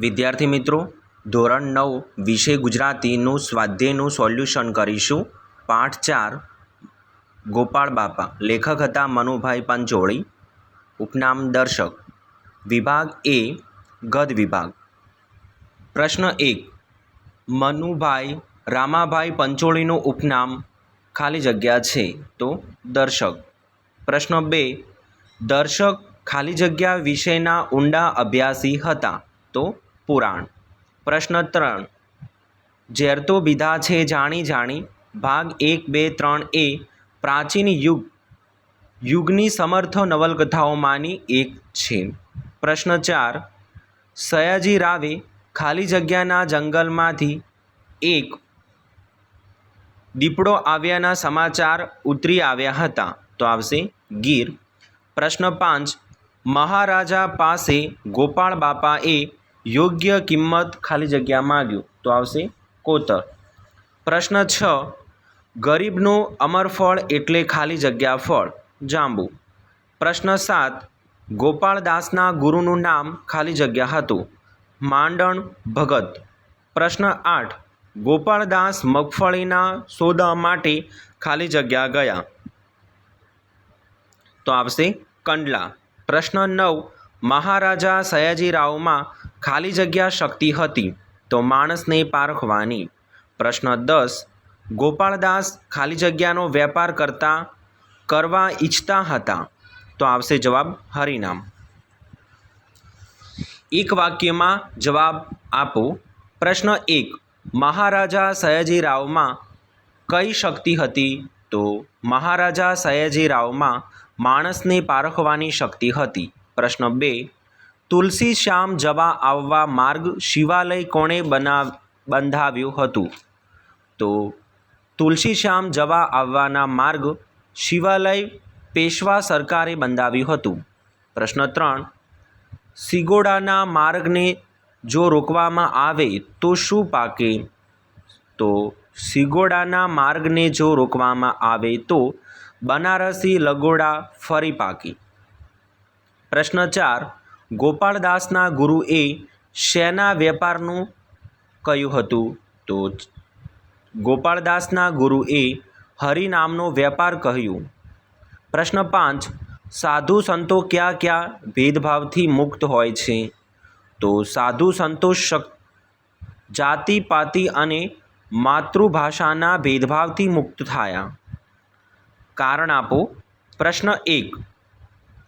વિદ્યાર્થી મિત્રો, ધોરણ નવ, વિષય ગુજરાતીનું સ્વાધ્યાયનું સોલ્યુશન કરીશું. પાઠ ચાર ગોપાળ બાપા. લેખક હતા મનુભાઈ પંચોળી. ઉપનામ દર્શક. વિભાગ એ, ગદ વિભાગ. પ્રશ્ન એક, મનુભાઈ, રામાભાઈ પંચોળીનું ઉપનામ ખાલી જગ્યા છે તો દર્શક. પ્રશ્ન બે, દર્શક ખાલી જગ્યા વિષયના ઊંડા અભ્યાસી હતા તો પુરાણ. પ્રશ્ન ત્રણ. ઝેર તો બીધા છે જાણી જાણી. ભાગ એક, બે, ત્રણ એ પ્રાચીન યુગ, યુગની સમર્થ નવલકથાઓમાંની એક છે. પ્રશ્ન ચાર. સયાજી રાવે ખાલી જગ્યાના જંગલમાંથી એક દીપડો આવ્યાના સમાચાર ઉતરી આવ્યા હતા. તો આવશે ગીર. પ્રશ્ન પાંચ. મહારાજા પાસે ગોપાળ બાપાએ યોગ્ય કિંમત ખાલી જગ્યા માગ્યું. તો આવશે કોતર. પ્રશ્ન છ. ગરીબનું અમરફળ એટલે ખાલી જગ્યા ફળ. જાંબુ. પ્રશ્ન સાત. ગોપાળદાસના ગુરુનું નામ ખાલી જગ્યા હતું. માંડણ ભગત. પ્રશ્ન આઠ. ગોપાળદાસ મગફળીના સોદા માટે ખાલી જગ્યા ગયા. તો આવશે કંડલા. પ્રશ્ન નવ. મહારાજા સયાજીરાવમાં ખાલી જગ્યા શક્તિ હતી તો માણસને પારખવાની. પ્રશ્ન દસ, ગોપાળદાસ ખાલી જગ્યાનો વેપાર કરતા કરવા ઈચ્છતા હતા? તો આવશે જવાબ હરિનામ. એક વાક્યમાં જવાબ આપો. પ્રશ્ન એક, મહારાજા સયાજીરાવમાં કઈ શક્તિ હતી? તો મહારાજા સયાજીરાવમાં માણસને પારખવાની શક્તિ હતી. પ્રશ્ન બે, તુલસી શ્યામ જવા આવવા માર્ગ શિવાલય કોણે બનાવ બંધાવ્યું હતું? તો, તુલસી શ્યામ જવા આવવાના માર્ગ શિવાલય પેશવા સરકારે બંધાવ્યું હતું. પ્રશ્ન ત્રણ, સિગોડાના માર્ગને જો રોકવામાં આવે તો શું પાકે? તો, સિગોડાના માર્ગને જો રોકવામાં આવે તો બનારસી લગોડા ફરી પાકી. પ્રશ્ન ચાર. ગોપાળદાસના ગુરુએ શેના વેપારનું કહ્યું હતું? તો ગોપાળદાસના ગુરુએ હરિનામનો વેપાર કહ્યું. પ્રશ્ન પાંચ. સાધુ સંતો ક્યાં ક્યાં ભેદભાવથી મુક્ત હોય છે? તો સાધુ સંતો શક, જાતિ, પાતિ અને માતૃભાષાના ભેદભાવથી મુક્ત થયા. કારણ આપો. પ્રશ્ન એક.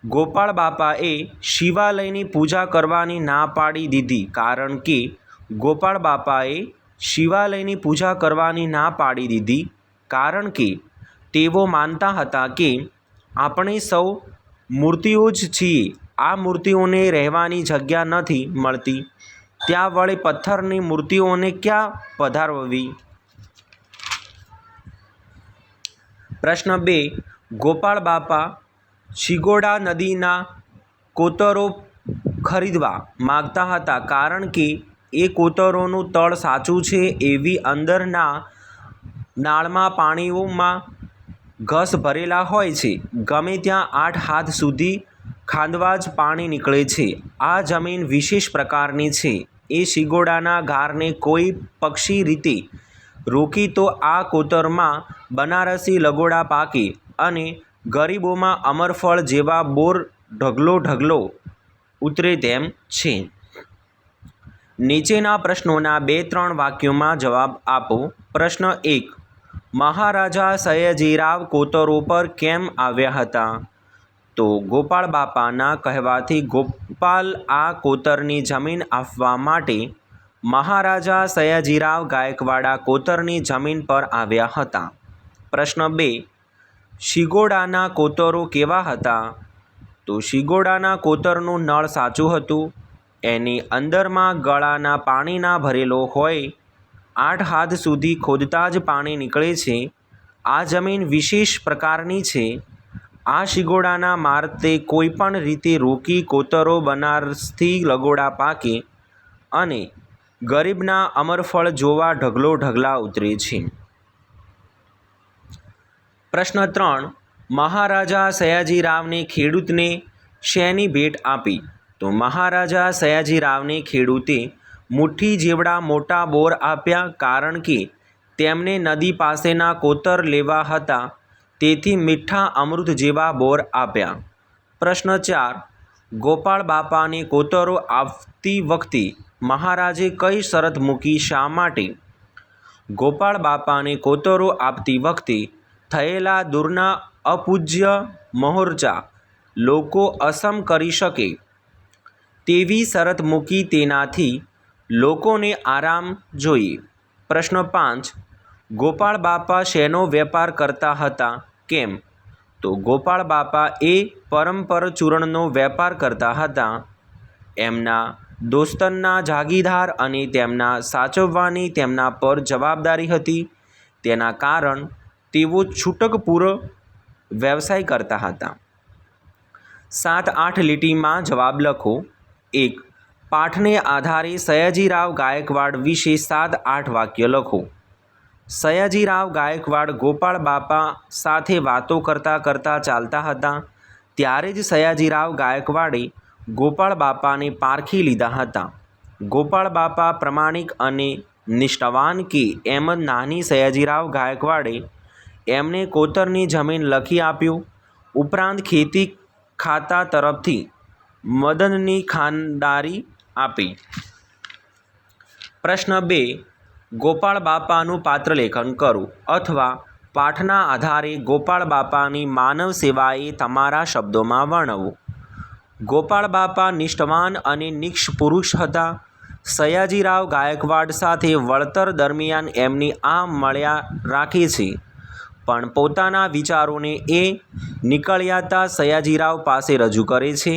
ગોપાળ બાપાએ શિવાલયની પૂજા કરવાની ના પાડી દીધી કારણ કે ગોપાળ બાપાએ શિવાલયની પૂજા કરવાની ના પાડી દીધી કારણ કે તેઓ માનતા હતા કે આપણે સૌ મૂર્તિઓ જ છીએ. આ મૂર્તિઓને રહેવાની જગ્યા નથી મળતી. ત્યાં વળી પથ્થરની મૂર્તિઓને ક્યાં પધારવી પ્રશ્ન બે. ગોપાળ બાપા શિગોડા નદીના કોતરો ખરીદવા માગતા હતા કારણ કે એ કોતરોનું તળ સાચું છે એવી અંદરના નાળમાં પાણીઓમાં ઘસ ભરેલા હોય છે. ગમે ત્યાં આઠ હાથ સુધી ખાંદવા જ પાણી નીકળે છે. આ જમીન વિશેષ પ્રકારની છે. એ શિગોડાના ઘારને કોઈ પક્ષી રીતે રોકી તો આ કોતરમાં બનારસી લગોડા પાકે અને ગરીબોમાં અમરફળ જેવા બોર ઢગલો ઢગલો ઉતરે તેમ છે. નીચેના પ્રશ્નોના બે ત્રણ વાક્યોમાં જવાબ આપો. પ્રશ્ન એક, મહારાજા સયાજીરાવ કોતરો પર કેમ આવ્યા હતા? તો ગોપાળ બાપાના કહેવાથી ગોપાલ આ કોતરની જમીન આપવા માટે મહારાજા સયાજીરાવ ગાયકવાડા કોતરની જમીન પર આવ્યા હતા. પ્રશ્ન બે શિગોડાના કોતરો કેવા હતા? તો શિગોડાના કોતરનું નળ સાચું હતું. એની અંદરમાં ગળાના પાણીના ભરેલો હોય. આઠ હાથ સુધી ખોદતા જ પાણી નીકળે છે. આ જમીન વિશેષ પ્રકારની છે. આ શિગોડાના મારતે કોઈપણ રીતે રોકી કોતરો બનારસથી લગોડા પાકે અને ગરીબના અમરફળ જોવા ઢગલો ઢગલા ઉતરે છે. પ્રશ્ન ત્રણ, મહારાજા સયાજીરાવને ખેડૂતને શેની ભેટ આપી? તો મહારાજા સયાજીરાવને ખેડૂતે મુઠ્ઠી જેવડા મોટા બોર આપ્યા કારણ કે તેમને નદી પાસેના કોતર લેવા હતા, તેથી મીઠા અમૃત જેવા બોર આપ્યા. પ્રશ્ન ચાર ગોપાળ બાપાને કોતરો આપતી વખતે મહારાજે કઈ શરત મૂકી શા માટે? ગોપાળ બાપાને કોતરો આપતી વખતે થયેલા દૂરના અપૂજ્ય મોરચા લોકો અસમ કરી શકે. તેવી શરત મૂકી તેનાથી લોકોને આરામ જોઈએ. પ્રશ્ન પાંચ. ગોપાળ બાપા શેનો વેપાર કરતા હતા? કેમ? તો ગોપાળ બાપા એ પરંપર ચૂરણનો વેપાર કરતા હતા. એમના દોસ્તનના જાગીરદાર અને તેમના સાચવવાની તેમના પર જવાબદારી હતી. તેના કારણ તેઓ છૂટકપૂર વ્યવસાય કરતા હતા. સાત આઠ લીટીમાં જવાબ લખો. એક, પાઠને આધારે સયાજીરાવ ગાયકવાડ વિશે સાત આઠ વાક્ય લખો. સયાજીરાવ ગાયકવાડ ગોપાળ બાપા સાથે વાતો કરતા કરતા ચાલતા હતા. ત્યારે જ સયાજીરાવ ગાયકવાડે ગોપાળ બાપાને પારખી લીધા હતા. ગોપાળ બાપા પ્રમાણિક અને નિષ્ઠાવાન કે એમ જ નાની સયાજીરાવ ગાયકવાડે એમને કોતરની જમીન લખી આપ્યું. ઉપરાંત ખેતી ખાતા તરફથી મદનની ખાનદારી આપી. પ્રશ્ન બે, ગોપાળ બાપાનું પાત્રલેખન કરો અથવા પાઠના આધારે ગોપાળ બાપાની માનવ સેવાએ તમારા શબ્દોમાં વર્ણવો. ગોપાળ બાપા નિષ્ઠવાન અને નિક્ષ પુરુષ હતા. સયાજીરાવ ગાયકવાડ સાથે વળતર દરમિયાન એમની આ મળ્યા રાખે છે. પણ પોતાના વિચારોને એ નીકળ્યાતા સયાજીરાવ પાસે રજૂ કરે છે.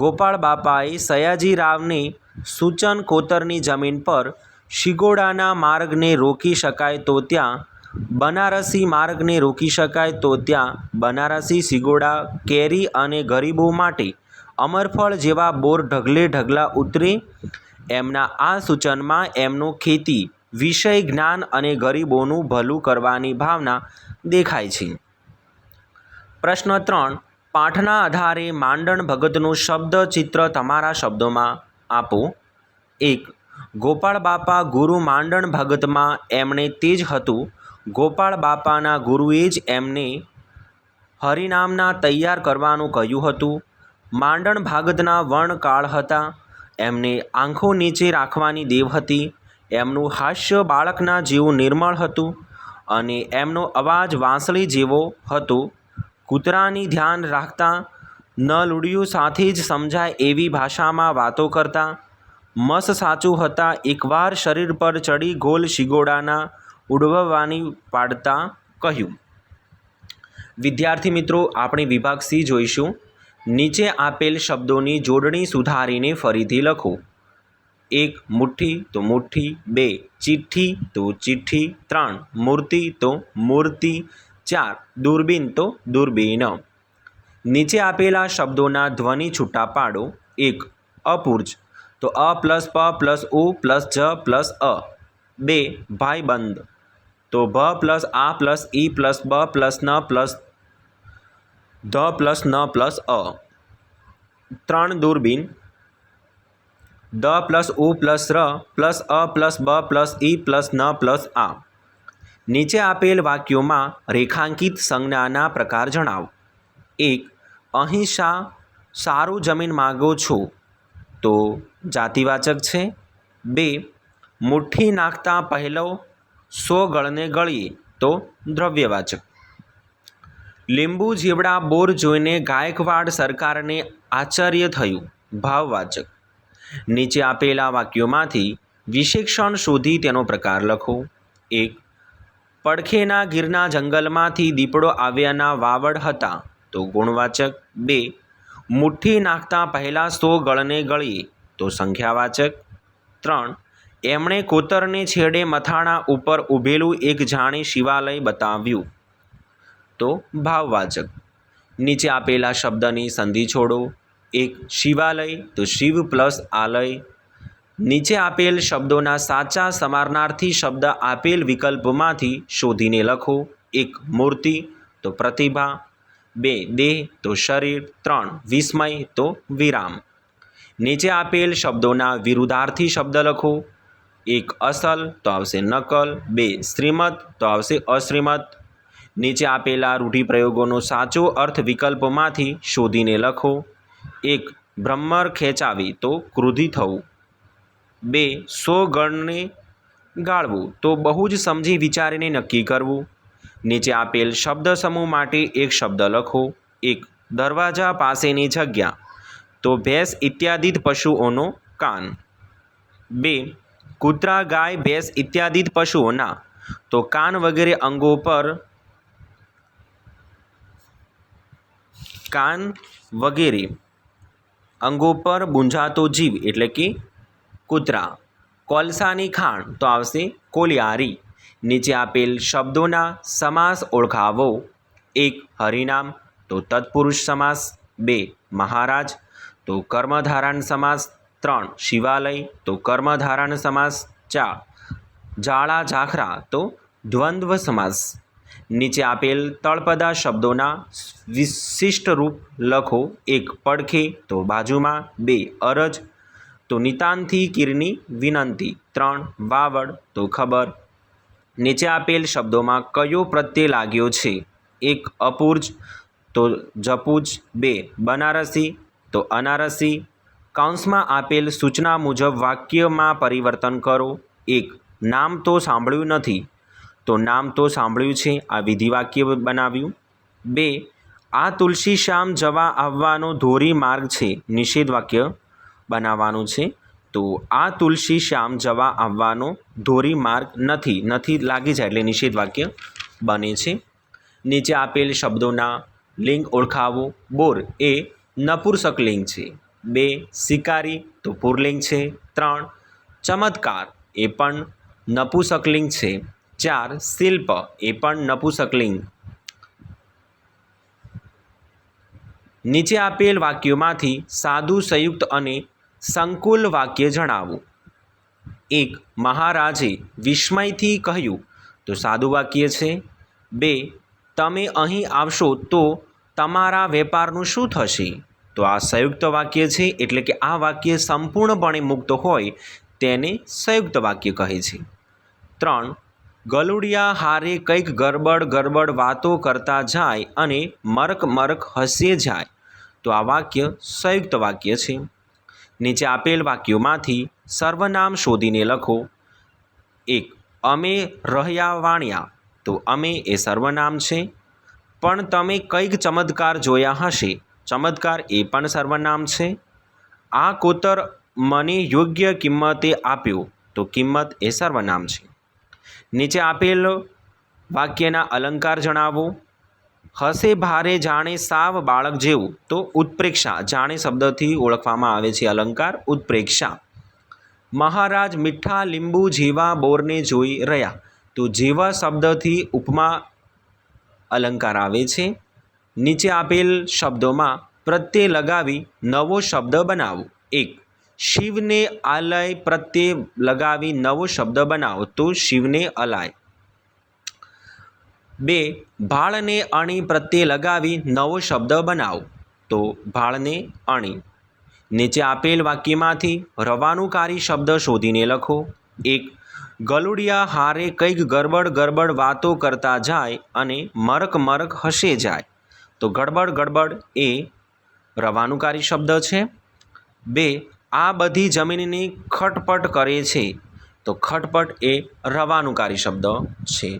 ગોપાળ બાપાએ સયાજીરાવને સૂચન કોતરની જમીન પર શિગોડાના માર્ગને રોકી શકાય તો ત્યાં બનારસી માર્ગને રોકી શકાય તો ત્યાં બનારસી શિગોડા, કેરી અને ગરીબો માટે અમરફળ જેવા બોર ઢગલે ઢગલા ઉતરે. એમના આ સૂચનમાં એમનો ખેતી વિષય જ્ઞાન અને ગરીબોનું ભલું કરવાની ભાવના દેખાય છે. પ્રશ્ન ત્રણ, પાઠના આધારે માંડણ ભગતનું શબ્દ ચિત્ર તમારા શબ્દોમાં આપો. એક, ગોપાળ બાપા ગુરુ માંડણ ભગતમાં એમણે તે જ હતું. ગોપાળ બાપાના ગુરુએ જ એમને હરિનામના તૈયાર કરવાનું કહ્યું હતું. માંડણ ભાગતના વર્ણકાળ હતા. એમને આંખો નીચે રાખવાની દેવ હતી. એમનું હાસ્ય બાળકના જેવું નિર્મળ હતું અને એમનો અવાજ વાંસળી જેવો હતો. કૂતરાની ધ્યાન રાખતા ન લૂડિયું સાથે જ સમજાય એવી ભાષામાં વાતો કરતા. મસ સાચું હતા, એકવાર શરીર પર ચડી ગોલ શિગોડાના ઉડવવાની પાડતા કહ્યું. વિદ્યાર્થી મિત્રો, આપણે વિભાગ સી જોઈશું. નીચે આપેલ શબ્દોની જોડણી સુધારીને ફરીથી લખો. એક મુઠ્ઠી તો મુઠ્ઠી, બે ચિઠ્ઠી તો ચિઠ્ઠી, ત્રણ મૂર્તિ તો મૂર્તિ, ચાર દૂરબીન તો દૂરબીન. નીચે આપેલા શબ્દોના ધ્વનિ છૂટા પાડો. એક, અપૂર્જ. તો અ પ્લસ પ પ્લસ ઉ પ્લસ જ પ્લસ અ. બે, ભાઈબંધ. તો ભ પ્લસ આ પ્લસ ઈ પ્લસ બ પ્લસ ન પ્લસ ધ પ્લસ ન પ્લસ અ. ત્રણ દૂરબીન. દ પ્લસ ઉ પ્લસ ર પ્લસ અ પ્લસ બ પ્લસ ઈ પ્લસ ન પ્લસ આ. નીચે આપેલ વાક્યોમાં રેખાંકિત સંજ્ઞાના પ્રકાર જણાવો. એક, અહીં શા સારું જમીન માગો છો? તો જાતિવાચક છે. બે, મુઠ્ઠી નાખતા પહેલો સો ગળને ગળીએ. તો દ્રવ્યવાચક. લીંબુ જીવડા બોર જોઈને ગાયકવાડ સરકારને આશ્ચર્ય થયું. ભાવવાચક. નીચે આપેલા વાક્યોમાંથી વિશેષણ શોધી તેનો પ્રકાર લખો. એક, પડખેના ગીરના જંગલમાંથી દીપડો આવ્યાના વાવડ હતા તો ગુણવાચક. બે, મુઠ્ઠી નાખતા પહેલાં સો ગળને ગળીએ તો સંખ્યાવાચક. ત્રણ, એમણે કોતરને છેડે મથાણા ઉપર ઊભેલું એક જાણે શિવાલય બતાવ્યું. તો ભાવવાચક. નીચે આપેલા શબ્દની સંધિ છોડો. એક શિવાલય, તો શિવ પ્લસ આલય. નીચે આપેલ શબ્દોના સાચા સમાનાર્થી શબ્દ આપેલ વિકલ્પમાંથી શોધીને લખો. એક મૂર્તિ, તો પ્રતિભા. બે દેહ, તો શરીર. ત્રણ વિસ્મય, તો વિરામ. નીચે આપેલ શબ્દોના વિરુદ્ધાર્થી શબ્દ લખો. એક અસલ, તો આવશે નકલ. બે શ્રીમત તો આવશે અશ્રીમત નીચે આપેલા રૂઢિપ્રયોગોનો સાચો અર્થ વિકલ્પોમાંથી શોધીને લખો. એક ભ્રમર ખેંચાવી તો ક્રોધી થવું. બે, સો ગણને ગાળવું તો બહુ જ સમજી વિચારીને નક્કી કરવું. નીચે આપેલ શબ્દ સમૂહ માટે એક શબ્દ લખો. એક, દરવાજા પાસેની જગ્યા તો ભેંસ ઇત્યાદિ પશુઓનો કાન. બે, કૂતરા, ગાય, ભેંસ ઇત્યાદિ પશુઓના તો કાન વગેરે અંગો પર કાન વગેરે. અંગો પર બુંજાતો જીવ એટલે કે કૂતરા. કોલસાની ખાણ તો આવશે કોલિયારી. નીચે આપેલ શબ્દોના સમાસ ઓળખાવો. એક હરિનામ, તો તત્પુરુષ સમાસ. બે મહારાજ, તો કર્મધારાણ સમાસ. ત્રણ શિવાલય, તો કર્મધારાણ સમાસ. ચાર જાળા ઝાખરા, તો દ્વંદ્વ સમાસ. નીચે આપેલ તળપદા શબ્દોના વિશિષ્ટ રૂપ લખો. એક પડખે, તો બાજુમાં બે અરજ, તો નિતાનથી કીરની વિનંતી. ત્રણ વાવડ, તો ખબર. નીચે આપેલ શબ્દોમાં કયો પ્રત્યય લાગ્યો છે? એક અપૂર્જ, તો જપૂજ. બે બનારસી, તો અનારસી. કૌંસમાં આપેલ સૂચના મુજબ વાક્યમાં પરિવર્તન કરો. એક, નામ તો સાંભળ્યું નથી. તો નામ તો સાંભળ્યું છે, આ વિધિ વાક્ય બનાવ્યું. બે, આ તુલસી શ્યામ જવા આવવાનો ધોરી માર્ગ છે, નિષેધ વાક્ય બનાવવાનું છે. તો આ તુલસી શ્યામ જવા આવવાનો ધોરી માર્ગ નથી નથી લાગી જાય એટલે નિષેધ વાક્ય બને છે. નીચે આપેલ શબ્દોના લિંગ ઓળખાવો. બોર એ નપુંસક લિંગ છે. બે, શિકારી તો પુરલિંગ છે. ત્રણ, ચમત્કાર એ પણ નપુંસકલિંગ છે. ચાર શિલ્પ એ પણ નપુસકલિંગ નીચે આપેલ વાક્યોમાંથી સાદુ સંયુક્ત અને સંકુલ વાક્ય જણાવો. એક, મહારાજે વિસ્મયથી કહ્યું, તો સાદું વાક્ય છે? બે, તમે અહીં આવશો તો તમારા વેપારનું શું થશે? તો આ સંયુક્ત વાક્ય છે, એટલે કે આ વાક્ય સંપૂર્ણપણે મુક્ત હોય તેને સંયુક્ત વાક્ય કહે છે. ત્રણ ગલુડિયા હારે કંઈક ગરબડ ગરબડ વાતો કરતા જાય અને મરક મરક હસે જાય. તો આ વાક્ય સંયુક્ત વાક્ય છે. નીચે આપેલ વાક્યોમાંથી સર્વનામ શોધીને લખો. એક, અમે રહ્યા વાણ્યા. તો અમે એ સર્વનામ છે. પણ તમે કંઈક ચમત્કાર જોયા હશે. ચમત્કાર એ પણ સર્વનામ છે. આ કોતર મને યોગ્ય કિંમતે આપ્યો. તો કિંમત એ સર્વનામ છે. નીચે આપેલ વાક્યના અલંકાર જણાવો. હસે ભારે જાણે સાવ બાળક જેવું. તો ઉત્પ્રેક્ષા, જાણે શબ્દથી ઓળખવામાં આવે છે અલંકાર, ઉત્પ્રેક્ષા. મહારાજ મીઠા લીંબુ જેવા બોરને જોઈ રહ્યા. તો જેવા શબ્દથી ઉપમા અલંકાર આવે છે. નીચે આપેલ શબ્દોમાં પ્રત્યય લગાવી નવો શબ્દ બનાવો. એક શિવને આલય પ્રત્યે લગાવી નવો શબ્દ બનાવો તો શિવને અલાય. બે, ભાળને અણી પ્રત્યે લગાવી નવો શબ્દ બનાવો તો ભાળને અણી. નીચે આપેલ વાક્યમાંથી રવાનુકારી શબ્દ શોધીને લખો. એક, ગલુડિયા હારે કંઈક ગરબડ ગરબડ વાતો કરતા જાય અને મરક મરક હસે જાય. તો ગડબડ ગડબડ એ રવાનુકારી શબ્દ છે. બે આ બધી જમીનની ખટપટ કરે છે. તો ખટપટ એ રવાનુકારી શબ્દ છે.